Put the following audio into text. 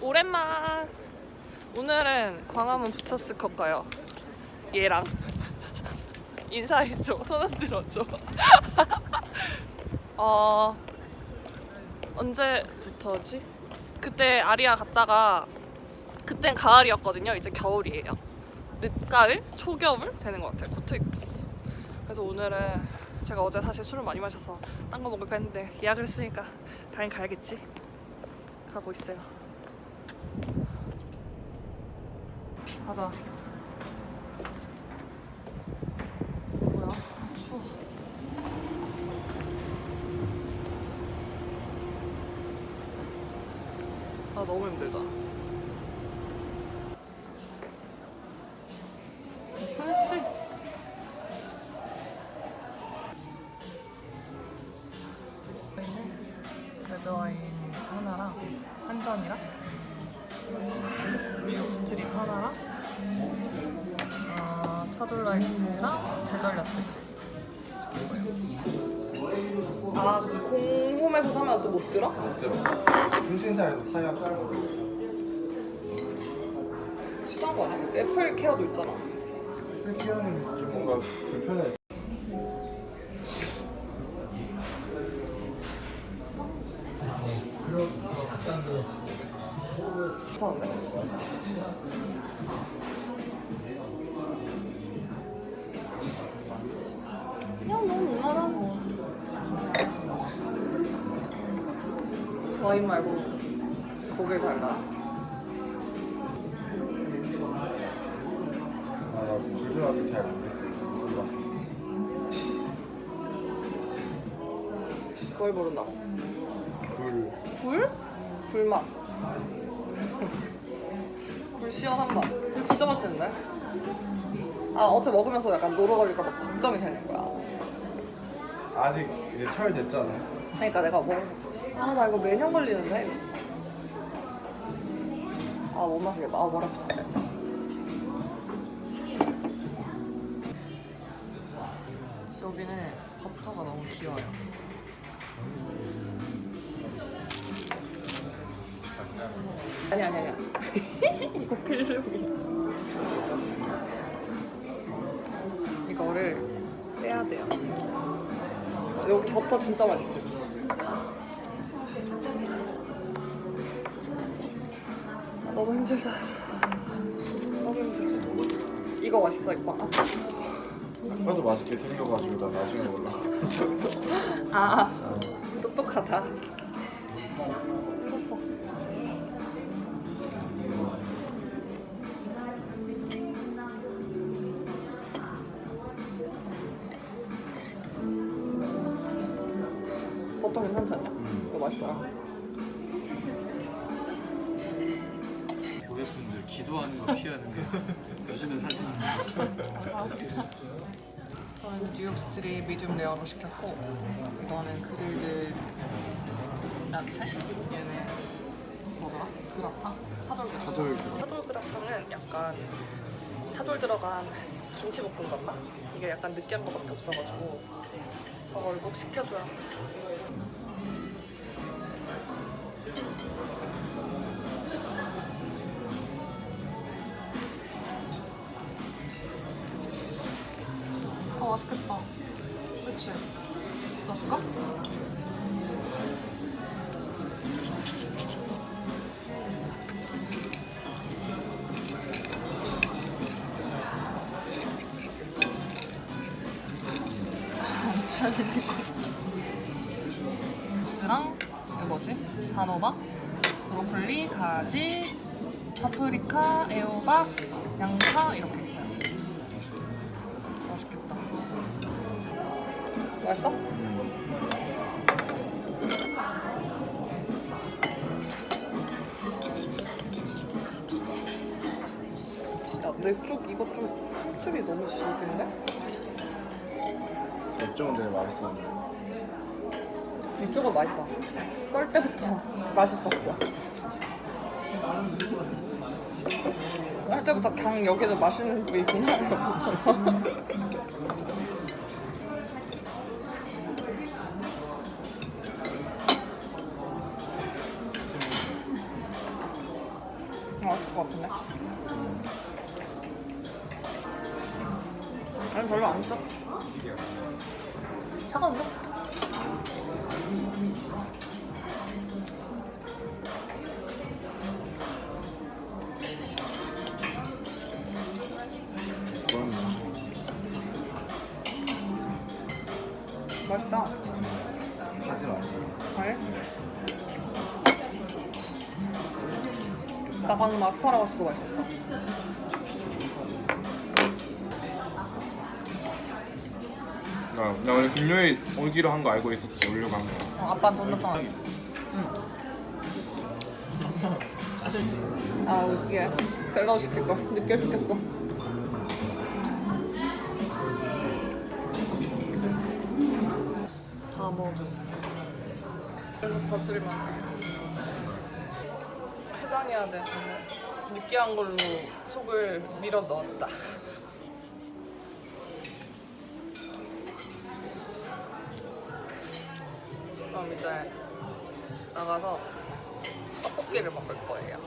오랜만. 오늘은 광화문 부처스컵 가요. 얘랑 인사해줘. 손 흔들어줘. 어 언제부터지? 그때 아리아 갔다가 그땐 가을이었거든요. 이제 겨울이에요. 늦가을, 초겨울 되는 것 같아요. 코트 입고 있어. 그래서 오늘은 제가 어제 사실 술을 많이 마셔서 딴 거 먹을까 했는데 예약을 했으니까 당연히 가야겠지. 가고 있어요. 가자. 뭐야? 추워. 아 너무 힘들다. 그렇지. 레드와인 하나랑 한 잔이랑 미국 스트립 하나랑 어, 차돌라이스랑 계절 야채. 아 공홈에서 사면 또 못 들어? 통신사에서 사야 비싼 거 아니야? 애플 케어도 있잖아. 좀 뭔가 불편해. 와인 말고 고길 달라 아, 나 불들 아직 잘 모르겠어. 무슨 맛인지. 뭘 모른다고? 굴. 굴? 굴맛 굴 시원한 맛 굴 진짜 맛있는데? 아 어제 먹으면서 약간 노러 걸릴까 봐 걱정이 되는 거야 아직 이제 철 됐잖아. 그러니까 내가 먹으면서 아 나 이거 매년 걸리는데? 아못 마시겠다. 아 뭐라 비슷해 여기는 버터가 너무 귀여워요. 아니 아니 아니야 이거 필름이야 이거를 떼야 돼요. 여기 버터 진짜 맛있어요 너무 힘들다. 너무 힘들어. 이거 맛있어 이거. 아, 아까도 맛있게 생겨가지고 나 나중에 몰라. 아 똑똑하다. 버터 괜찮지 않냐? 이거 맛있더라 기도하는 거 피하는 게 요즘은 사진입니다. 저는 뉴욕 스트릿 미디움 레어로 시켰고 이거는 그릴드 야채 얘는 뭐더라? 그라탕? 차돌 그라탕 차돌. 차돌 그라탕은 약간 차돌 들어간 김치 볶음밥 맛? 이게 약간 느끼한 거밖에 없어가지고 저거를 꼭 시켜줘야 아 맛있겠다 그치? 나 줄까? 스랑 이거 뭐지? 단호박, 브로콜리, 가지, 파프리카, 애호박, 양파 이렇게 있어요. 맛있겠다. 맛있어? 야, 내쪽 이거 좀 술이 너무 질긴데? 이쪽은 되게 맛있었는데. 이쪽은 맛있어. 썰 때부터 맛있었어. 썰 때부터 그냥 여기는 맛있는 부위구나. 맛있을 것 같은데? 아니 별로 안 짜. 차가운데? 맛있다. 하지 말지. 그래? 나 방금 아스파라거스도 맛있었어. 아, 나 오늘 금요일 오기로 한 거 알고 있었지 오려고 한 거. 어, 아빠는 돈 났잖아. 응. 아 웃기게. 샐러드 시킬 거 늦게 시켰어. 다 먹어. 거칠만. 해장해야 돼. 느끼한 걸로 속을 밀어 넣었다. 그럼 이제 나가서 떡볶이를 먹을 거예요.